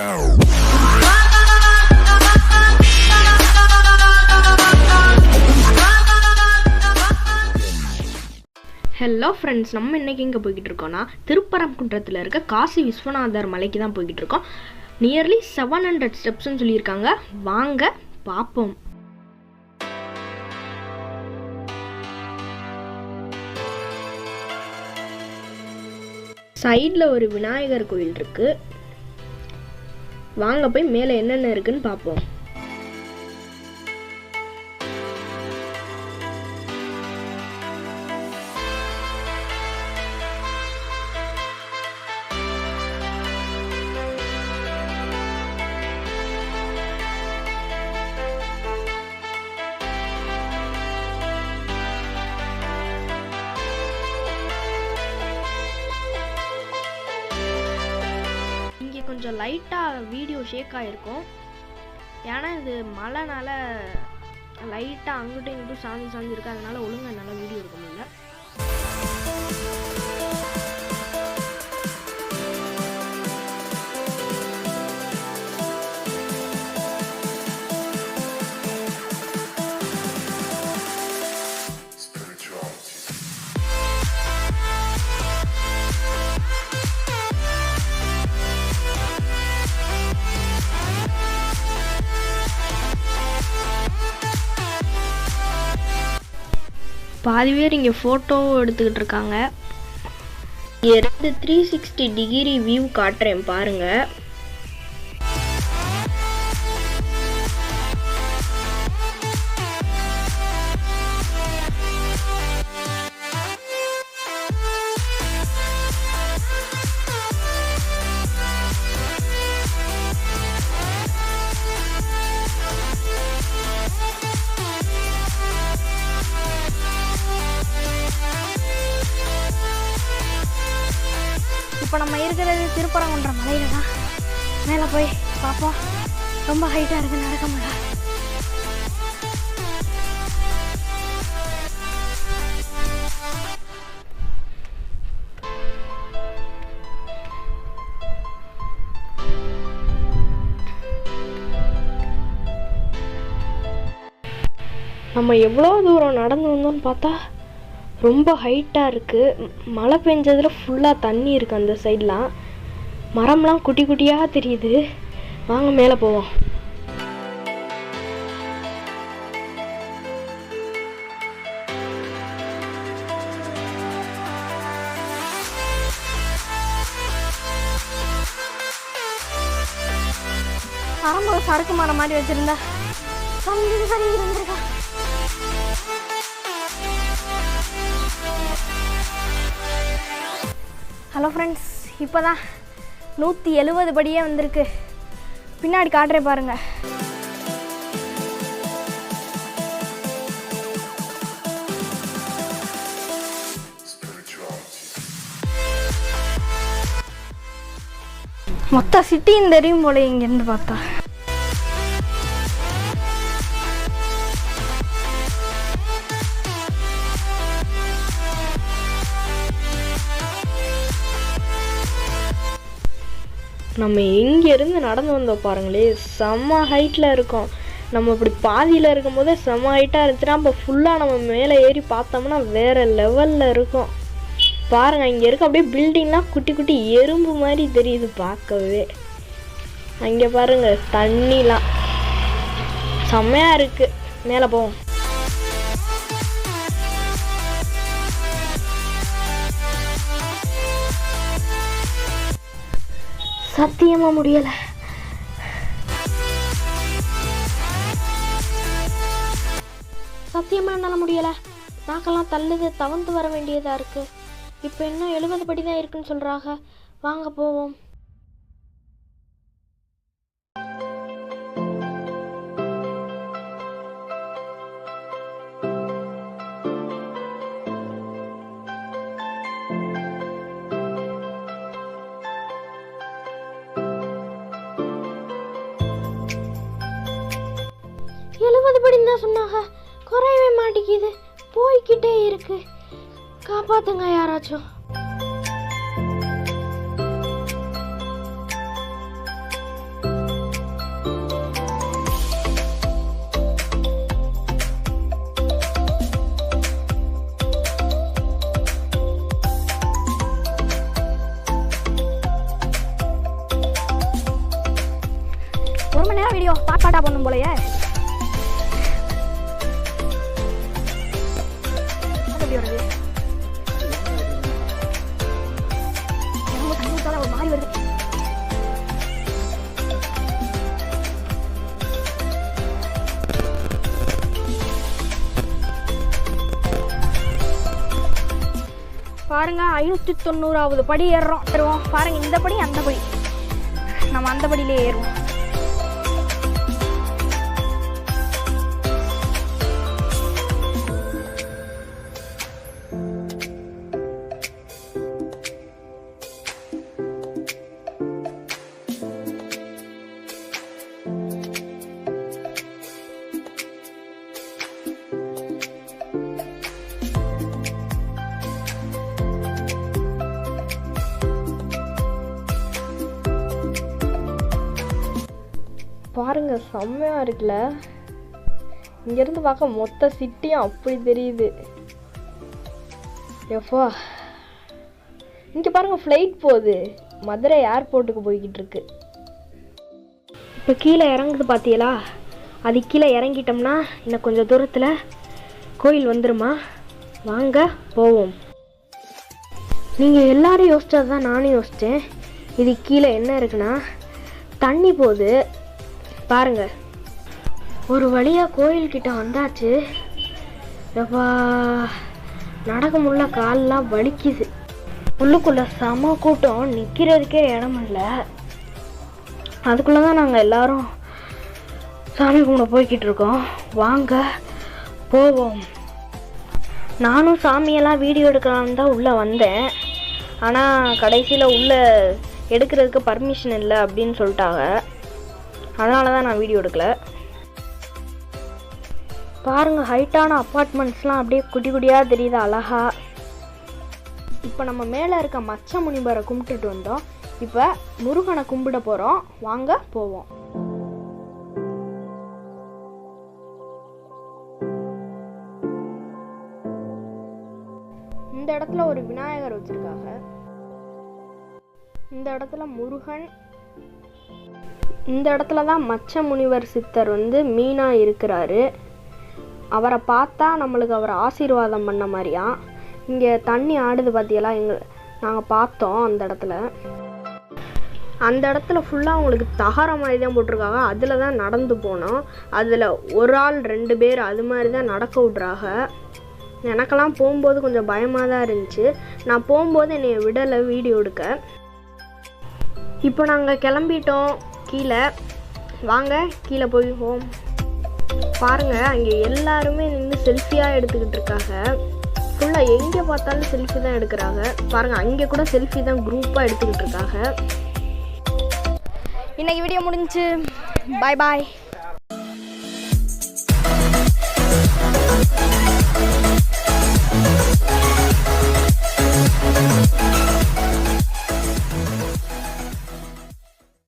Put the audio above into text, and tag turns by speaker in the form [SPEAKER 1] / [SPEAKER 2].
[SPEAKER 1] Hello friends நம்ம இன்றைக்கி எங்கே போய்கிட்டு இருக்கோம்னா திருப்பரங்குன்றத்தில் இருக்க காசி விஸ்வநாதர் மலைக்கு தான் போய்கிட்டு இருக்கோம். நியர்லி செவன் ஹண்ட்ரட் ஸ்டெப்ஸ்னு சொல்லியிருக்காங்க. வாங்க பார்ப்போம் சைடில் ஒரு விநாயகர் கோயில் இருக்கு. வாங்க போய் மேலே என்னென்ன இருக்குன்னு பார்ப்போம். கொஞ்சம் லைட்டாக வீடியோ ஷேக் ஆகிருக்கும் ஏன்னா இது மழைனால லைட்டாக அங்கிட்டும் இங்கிட்டும் சாஞ்சு சாஞ்சு இருக்கு. ஒழுங்காக நல்லா வீடியோ எடுக்க முடியல. பாதி பேர் இங்கே ஃபோட்டோவும் எடுத்துக்கிட்டு இருக்காங்க இருந்து த்ரீ சிக்ஸ்டி டிகிரி வியூ காட்டுறேன் பாருங்க. இப்போ நம்ம இருக்கிறது திருப்பரங்குன்ற மலையில தான் மேலே போய் பார்ப்போம். ரொம்ப ஹைட்டாக இருக்கு நடக்க முடியல நம்ம எவ்வளோ தூரம் நடந்து வந்தோம்னு பார்த்தா ரொம்ப ஹைட்டாக இருக்குது மழை பெஞ்சதில் ஃபுல்லாக தண்ணி இருக்குது அந்த சைட்லாம் மரம்லாம் குட்டி குட்டியாக தெரியுது. வாங்க மேலே போவோம். மரம் சரக்கு மரம் மாதிரி வச்சிருந்தா. சரி இருந்திருக்கா ஹலோ ஃப்ரெண்ட்ஸ் இப்போ தான் நூற்றி எழுபது படியே வந்திருக்கு. பின்னாடி காட்டுறேன் பாருங்க. மொத்த சிட்டின்னு தெரியும் போல இங்கேருந்து பார்த்தா. நம்ம எங்கேருந்து நடந்து வந்தோம் பாருங்களே செம்ம ஹைட்டில் இருக்கோம். நம்ம இப்படி பாதியில் இருக்கும்போதே செம்ம ஹைட்டாக இருந்துச்சுன்னா அப்போ ஃபுல்லாக நம்ம மேலே ஏறி பார்த்தோம்னா வேறு லெவலில் இருக்கும். பாருங்கள் இங்கே இருக்க அப்படியே பில்டிங்லாம் குட்டி குட்டி எறும்பு மாதிரி தெரியுது பார்க்கவே. அங்கே பாருங்கள் தண்ணிலாம். செம்மையாக இருக்குது மேலே போவோம். சத்தியமா முடியல. சத்தியமா என்னால முடியல. நாக்கெல்லாம் தள்ளுது தவந்து வர வேண்டியதா இருக்கு. இப்போ என்ன எழுபது படி தான் இருக்குன்னு சொல்றாங்க. வாங்க போவோம். அப்படின்னு தான் சொன்னாங்க. குறையவே மாட்டேங்குது. போய்கிட்டே இருக்கு. காப்பாத்துங்க யாராச்சும்.
[SPEAKER 2] ஒரு நேரம் வீடியோ பாட் பாட்டா பண்ணும் போலயே. மாதிரி வருது பாருங்க ஐநூற்றி தொண்ணூறாவது படி ஏறுறோம். ஏறுவோம் பாருங்க இந்த படி அந்த படி. நம்ம அந்த படியிலே ஏறுவோம்.
[SPEAKER 1] பாருங்க செம்மையா இருக்குல்ல? இங்கேருந்து பார்க்க மொத்த சிட்டியும் அப்படி தெரியுது. எப்பா. இங்கே பாருங்கள் ஃப்ளைட் போகுது. மதுரை ஏர்போர்ட்டுக்கு போய்கிட்டு இருக்கு. இப்போ கீழே இறங்குது பார்த்தீங்களா அது கீழே இறங்கிட்டோம்னா இன்னும் கொஞ்சம் தூரத்தில் கோயில் வந்துருமா? வாங்க போவோம். நீங்கள் எல்லாரும் யோசிச்சது தான் நானும் யோசித்தேன் இது கீழே என்ன இருக்குன்னா தண்ணி போகுது. பாருங்க. ஒரு வழியா கோயில்கிட்ட வந்தாச்சு. எப்பா நடக்க முடியல கால்லாம் வலிக்குது. உள்ளுக்குள்ள செம கூட்டம் நிற்கிறதுக்கே இடம் இல்லை. அதுக்குள்ளே தான் நாங்கள் எல்லாரும் சாமி கும்பிட போய்கிட்டு இருக்கோம். வாங்க போவோம். நானும் சாமியெல்லாம் வீடியோ எடுக்கலான்னு தான் உள்ளே வந்தேன். ஆனால் கடைசியில் உள்ளே எடுக்கிறதுக்கு பர்மிஷன் இல்லை அப்படின்னு சொல்லிட்டாங்க. அதனால தான் நான் வீடியோ எடுக்கல. பாருங்கள் ஹைட்டான அப்பார்ட்மெண்ட்ஸ்லாம் அப்படியே குட்டி குட்டியாக தெரியுது அழகா. இப்போ நம்ம மேலே இருக்க மச்ச முனிவரை கும்பிட்டுட்டு வந்தோம். இப்போ முருகனை கும்பிட போகிறோம் வாங்க போவோம். இந்த இடத்துல ஒரு விநாயகர் வச்சிருக்காங்க. இந்த இடத்துல முருகன் இந்த இடத்துல தான் மச்ச முனிவர் சித்தர் வந்து மீனா இருக்கிறாரு. அவரை பார்த்தா நம்மளுக்கு அவர் ஆசீர்வாதம் பண்ண மாதிரியா? இங்கே தண்ணி ஆடுது பார்த்தியெல்லாம் எங்க நாங்கள் பார்த்தோம் அந்த இடத்துல. அந்த இடத்துல ஃபுல்லாக அவங்களுக்கு தகர மாதிரி தான் போட்டிருக்காங்க. அதில் தான் நடந்து போனோம். அதில் ஒரு ஆள் ரெண்டு பேர் அது மாதிரி தான் நடக்க விட்றாங்க. எனக்கெல்லாம் போகும்போது கொஞ்சம் பயமாக தான் இருந்துச்சு. நான் போகும்போது என்னை விடலை வீடியோ எடுக்க. இப்போ நாங்கள் கிளம்பிட்டோம். கீழே. வாங்க கீழே போய் ஹோம் பாருங்கள் அங்கே எல்லாருமே நின்று செல்ஃபியாக எடுத்துக்கிட்டு இருக்காங்க. ஃபுல்லாக எங்கே பார்த்தாலும் செல்ஃபி தான் எடுக்கிறாங்க. பாருங்கள் அங்கே கூட செல்ஃபி தான் குரூப்பாக எடுத்துக்கிட்டு இருக்காங்க.
[SPEAKER 2] இன்றைக்கி வீடியோ முடிஞ்சு. பாய் பாய்
[SPEAKER 3] Thank